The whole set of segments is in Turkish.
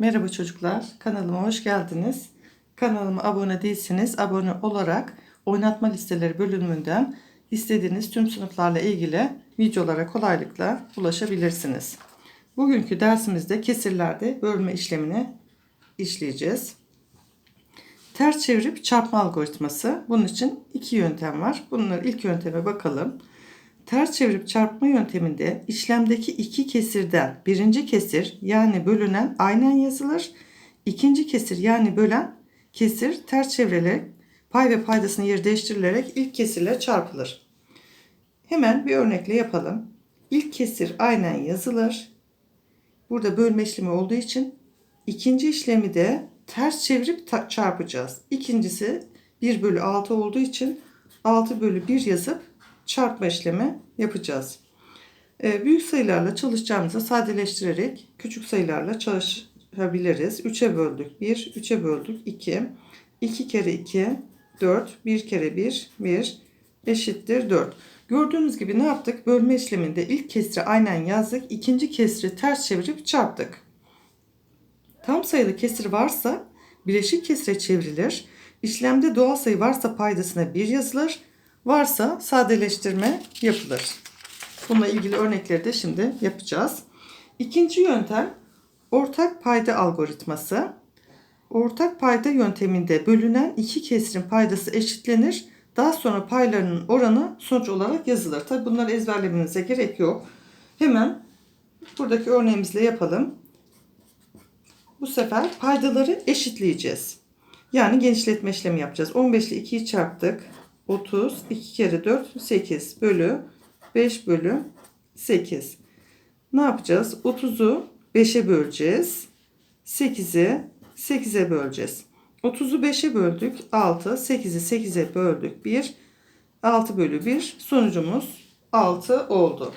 Merhaba çocuklar, kanalıma hoş geldiniz. Kanalıma abone değilseniz abone olarak oynatma listeleri bölümünden istediğiniz tüm sınıflarla ilgili videolara kolaylıkla ulaşabilirsiniz. Bugünkü dersimizde kesirlerde bölme işlemini işleyeceğiz. Ters çevirip çarpma algoritması. Bunun için iki yöntem var. Bunlar ilk yönteme bakalım. Ters çevirip çarpma yönteminde işlemdeki iki kesirden birinci kesir yani bölünen aynen yazılır. İkinci kesir yani bölen kesir ters çevrilerek pay ve paydasını yer değiştirilerek ilk kesirle çarpılır. Hemen bir örnekle yapalım. İlk kesir aynen yazılır. Burada bölme işlemi olduğu için ikinci işlemi de ters çevirip çarpacağız. İkincisi 1 bölü 6 olduğu için 6 bölü 1 yazıp çarpma işlemi yapacağız. Ee, büyük sayılarla çalışacağımızı sadeleştirerek küçük sayılarla çalışabiliriz. 3'e böldük 1, 3'e böldük 2. 2 kere 2, 4, 1 kere 1, 1 eşittir 4. Gördüğünüz gibi ne yaptık? Bölme işleminde ilk kesri aynen yazdık. ikinci kesri ters çevirip çarptık. Tam sayılı kesir varsa bileşik kesre çevrilir. İşlemde doğal sayı varsa paydasına 1 yazılır. Varsa sadeleştirme yapılır. Bununla ilgili örnekleri de şimdi yapacağız. İkinci yöntem ortak payda algoritması. Ortak payda yönteminde bölünen iki kesirin paydası eşitlenir. Daha sonra paylarının oranı sonuç olarak yazılır. Tabi bunları ezberlemenize gerek yok. Hemen buradaki örneğimizle yapalım. Bu sefer paydaları eşitleyeceğiz. Yani genişletme işlemi yapacağız. 15 ile 2'yi çarptık. 30, 2 kere 4, 8 bölü 5 bölü 8. Ne yapacağız? 30'u 5'e böleceğiz. 8'i 8'e böleceğiz. 30'u 5'e böldük. 6. 8'i 8'e böldük. 1. 6 bölü 1. Sonucumuz 6 oldu.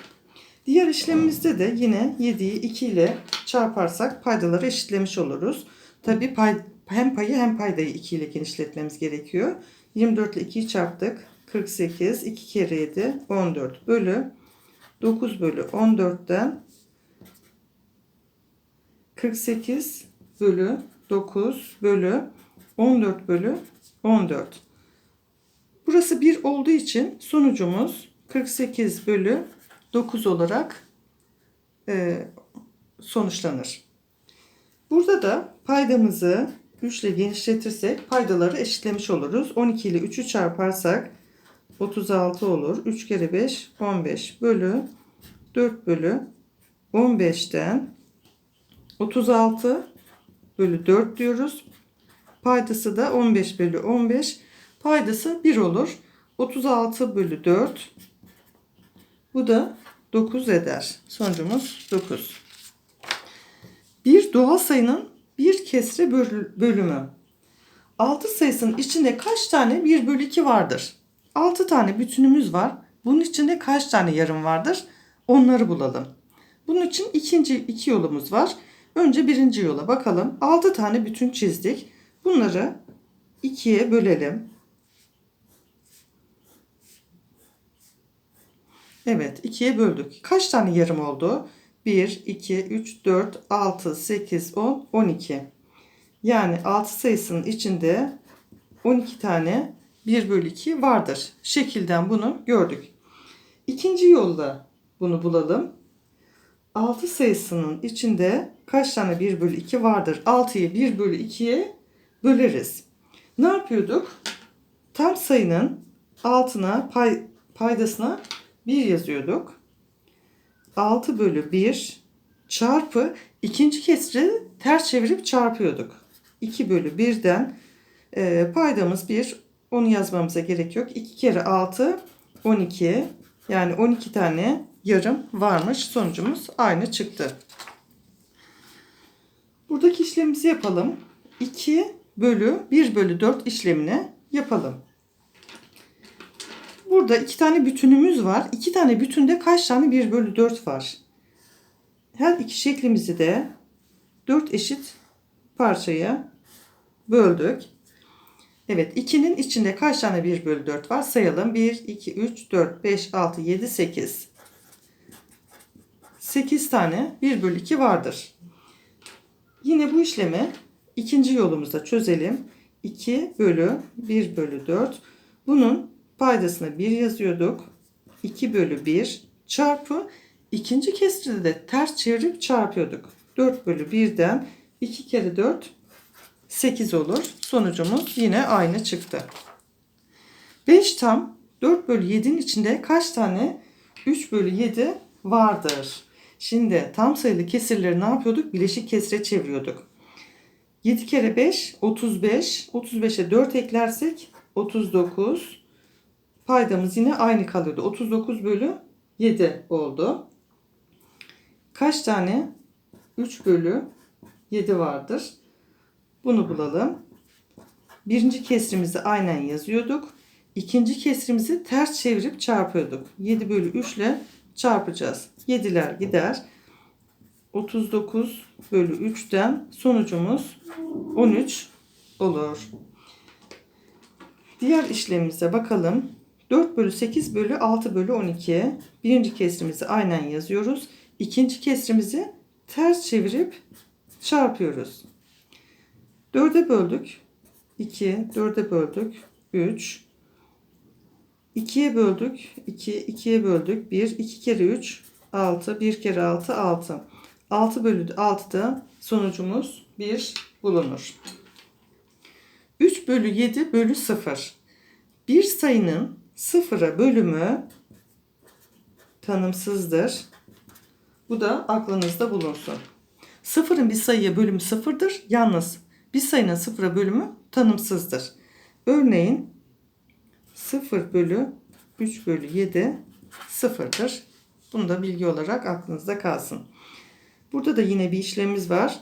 Diğer işlemimizde de yine 7'yi 2 ile çarparsak paydaları eşitlemiş oluruz. Tabi pay, hem payı hem paydayı 2 ile genişletmemiz gerekiyor. 24 ile 2'yi çarptık. 48, 2 kere 7, 14 bölü 9 bölü 14'ten 48 bölü 9 bölü 14 bölü 14. Burası 1 olduğu için sonucumuz 48 bölü 9 olarak e, sonuçlanır. Burada da paydamızı 3 ile genişletirsek paydaları eşitlemiş oluruz. 12 ile 3'ü çarparsak 36 olur. 3 kere 5 15 bölü 4 bölü 15'ten 36 bölü 4 diyoruz. Paydası da 15 bölü 15. Paydası 1 olur. 36 bölü 4. Bu da 9 eder. Sonucumuz 9. Bir doğal sayının bir kesre böl- bölümü. 6 sayısının içinde kaç tane 1 bölü 2 vardır? 6 tane bütünümüz var. Bunun içinde kaç tane yarım vardır? Onları bulalım. Bunun için ikinci iki yolumuz var. Önce birinci yola bakalım. 6 tane bütün çizdik. Bunları ikiye bölelim. Evet ikiye böldük. Kaç tane yarım oldu? 1, 2, 3, 4, 6, 8, 10, 12. Yani 6 sayısının içinde 12 tane 1 bölü 2 vardır. Şekilden bunu gördük. İkinci yolda bunu bulalım. 6 sayısının içinde kaç tane 1 bölü 2 vardır? 6'yı 1 bölü 2'ye böleriz. Ne yapıyorduk? Tam sayının altına pay, paydasına 1 yazıyorduk. 6 bölü 1 çarpı ikinci kesri ters çevirip çarpıyorduk. 2 bölü 1'den e, paydamız 1. Onu yazmamıza gerek yok. 2 kere 6 12. Yani 12 tane yarım varmış. Sonucumuz aynı çıktı. Buradaki işlemimizi yapalım. 2 bölü 1 bölü 4 işlemini yapalım. Burada iki tane bütünümüz var. İki tane bütünde kaç tane 1 bölü 4 var? Her iki şeklimizi de 4 eşit parçaya böldük. Evet 2'nin içinde kaç tane 1 bölü 4 var? Sayalım. 1, 2, 3, 4, 5, 6, 7, 8. 8 tane 1 bölü 2 vardır. Yine bu işlemi ikinci yolumuzda çözelim. 2 bölü 1 bölü 4. Bunun paydasına 1 yazıyorduk. 2 bölü 1 çarpı ikinci kesride de ters çevirip çarpıyorduk. 4 bölü 1'den 2 kere 4 8 olur. Sonucumuz yine aynı çıktı. 5 tam 4 bölü 7'nin içinde kaç tane 3 bölü 7 vardır? Şimdi tam sayılı kesirleri ne yapıyorduk? Bileşik kesire çeviriyorduk. 7 kere 5 35. 35'e 4 eklersek 39. Paydamız yine aynı kalıyordu. 39 bölü 7 oldu. Kaç tane 3 bölü 7 vardır? Bunu bulalım. Birinci kesrimizi aynen yazıyorduk. İkinci kesrimizi ters çevirip çarpıyorduk. 7 bölü 3 ile çarpacağız. 7'ler gider. 39 bölü 3'ten sonucumuz 13 olur. Diğer işlemimize bakalım. 4 bölü 8 bölü 6 bölü 12. Birinci kesrimizi aynen yazıyoruz. İkinci kesrimizi ters çevirip çarpıyoruz. 4'e böldük. 2, 4'e böldük. 3. 2'ye böldük. 2, 2'ye böldük. 1, 2 kere 3, 6. 1 kere 6, 6. 6 bölü 6'da sonucumuz 1 bulunur. 3 bölü 7 bölü 0. Bir sayının sıfıra bölümü tanımsızdır. Bu da aklınızda bulunsun. Sıfırın bir sayıya bölümü sıfırdır. Yalnız bir sayının sıfıra bölümü tanımsızdır. Örneğin 0 bölü 3 bölü 7 sıfırdır. Bunu da bilgi olarak aklınızda kalsın. Burada da yine bir işlemimiz var.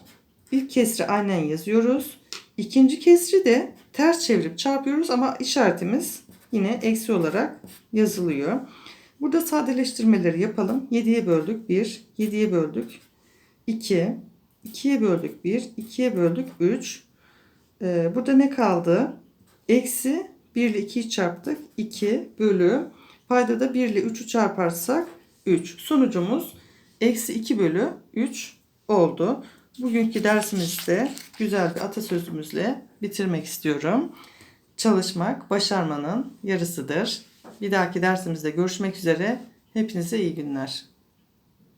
İlk kesri aynen yazıyoruz. İkinci kesri de ters çevirip çarpıyoruz ama işaretimiz yine eksi olarak yazılıyor. Burada sadeleştirmeleri yapalım. 7'ye böldük 1, 7'ye böldük 2, 2'ye böldük 1, 2'ye böldük 3. Ee, burada ne kaldı? Eksi 1 ile 2'yi çarptık. 2 bölü. Payda da 1 ile 3'ü çarparsak 3. Sonucumuz eksi 2 bölü 3 oldu. Bugünkü dersimizde güzel bir atasözümüzle bitirmek istiyorum. Çalışmak başarmanın yarısıdır. Bir dahaki dersimizde görüşmek üzere. Hepinize iyi günler.